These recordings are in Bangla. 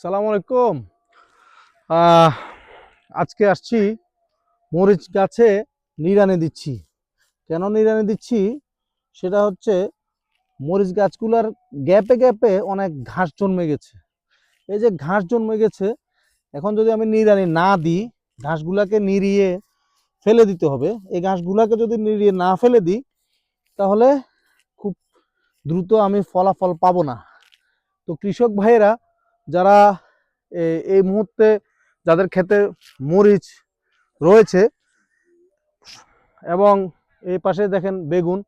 সালাম আলাইকুম আজকে আসছি মরিচ গাছে নিড়ানি দিচ্ছি। কেন নিড়ানি দিচ্ছি? সেটা হচ্ছে মরিচ গাছগুলার গ্যাপে গ্যাপে অনেক ঘাস জন্মে গেছে। এই যে ঘাস জন্মে গেছে, এখন যদি আমি নিড়ানি না দিই, ঘাসগুলাকে নিড়িয়ে ফেলে দিতে হবে। এই ঘাসগুলাকে যদি নিড়িয়ে না ফেলে দিই, তাহলে খুব দ্রুত আমি ফলাফল পাবো না। তো কৃষক ভাইয়েরা যারা এই মুহূর্তে যাদের ক্ষেতে মরিচ রয়েছে এবং এই পাশে দেখেন বেগুন,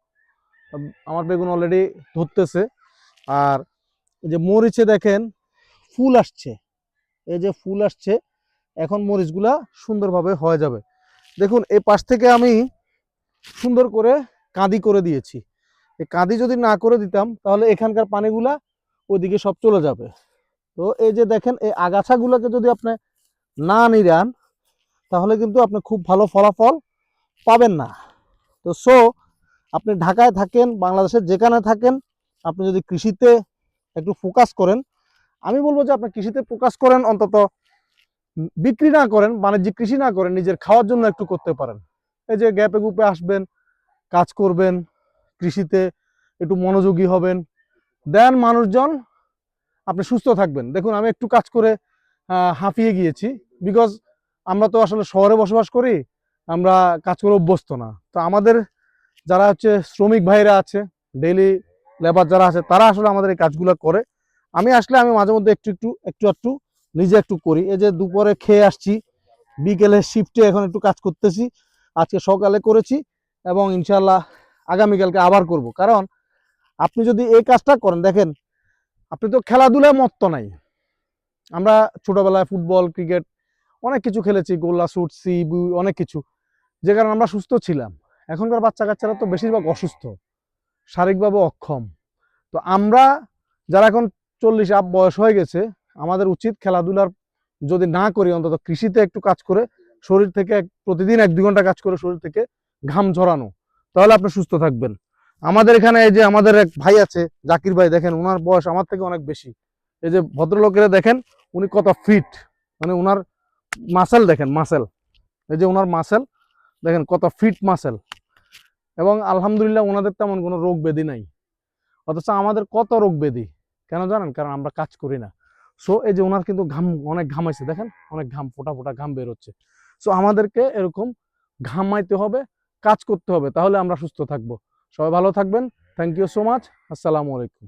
আমার বেগুন অলরেডি ধরতেছে। আর যে মরিচে দেখেন ফুল আসছে। এই যে ফুল আসছে, এখন মরিচগুলা সুন্দরভাবে হয়ে যাবে। দেখুন, এই পাশ থেকে আমি সুন্দর করে কাঁদি করে দিয়েছি। এই কাঁদি যদি না করে দিতাম, তাহলে এখানকার পানিগুলা ওইদিকে সব চলে যাবে। তো এই যে দেখেন, এই আগাছাগুলোকে যদি আপনি না নিরান তাহলে কিন্তু আপনি খুব ভালো ফলাফল পাবেন না। তো সো আপনি ঢাকায় থাকেন, বাংলাদেশের যেখানে থাকেন, আপনি যদি কৃষিতে একটু ফোকাস করেন, আমি বলব যে আপনি কৃষিতে ফোকাস করেন, অন্তত বিক্রি না করেন, বাণিজ্যিক কৃষি না করেন, নিজের খাওয়ার জন্য একটু করতে পারেন। এই যে গ্যাপে গুপে আসবেন, কাজ করবেন, কৃষিতে একটু মনোযোগী হবেন দেন মানুষজন, আপনি সুস্থ থাকবেন। দেখুন, আমি একটু কাজ করে হাঁপিয়ে গিয়েছি। বিকজ আমরা তো আসলে শহরে বসবাস করি, আমরা কাজ করে অভ্যস্ত না। তো আমাদের যারা হচ্ছে শ্রমিক ভাইরা আছে ডেইলি লেবার যারা আছে, তারা আসলে আমাদের এই কাজগুলো করে। আমি আসলে, আমি মাঝে মধ্যে একটু একটু একটু একটু, নিজে একটু করি। এই যে দুপুরে খেয়ে আসছি, বিকেলে শিফটে এখন একটু কাজ করতেছি। আজকে সকালে করেছি এবং ইনশাল্লাহ আগামীকালকে আবার করব। কারণ আপনি যদি এই কাজটা করেন, দেখেন, আপনি তো খেলাধুলায় মত্ত নাই। আমরা ছোটবেলায় ফুটবল, ক্রিকেট অনেক কিছু খেলেছি, গোল্লা শুট সিবু অনেক কিছু। যে কারণে আমরা সুস্থ ছিলাম। এখনকার বাচ্চা কাচ্চারা তো বেশিরভাগ অসুস্থ, শারীরিকভাবে অক্ষম। তো আমরা যারা এখন চল্লিশ আপ বয়স হয়ে গেছে, আমাদের উচিত খেলাধুলার যদি না করি, অন্তত কৃষিতে একটু কাজ করে, শরীর থেকে প্রতিদিন এক দুই ঘণ্টা কাজ করে শরীর থেকে ঘাম ঝরানো, তাহলে আপনি সুস্থ থাকবেন। আমাদের এখানে এই যে আমাদের এক ভাই আছে, জাকির ভাই, দেখেন ওনার বয়স আমার থেকে অনেক বেশি। এই যে ভদ্রলোকেরা দেখেন, উনি কত ফিট মানে ওনার মাসেল দেখেন মাসেল এই যে ওনার মাসেল দেখেন কত ফিট মাসেল এবং আলহামদুলিল্লাহ ওনাদের তেমন কোনো রোগ ব্যাধি নাই। অথচ আমাদের কত রোগ ব্যাধি, কেন জানেন? কারণ আমরা কাজ করি না। সো এই যে ওনার কিন্তু ঘাম, অনেক ঘামাইছে দেখেন? অনেক ঘাম, ফোটা ফোটা ঘাম বের হচ্ছে। সো আমাদেরকে এরকম ঘামাইতে হবে, কাজ করতে হবে, তাহলে আমরা সুস্থ থাকব। সবাই ভালো থাকবেন। থ্যাংক ইউ সো মাচ আসসালামু আলাইকুম।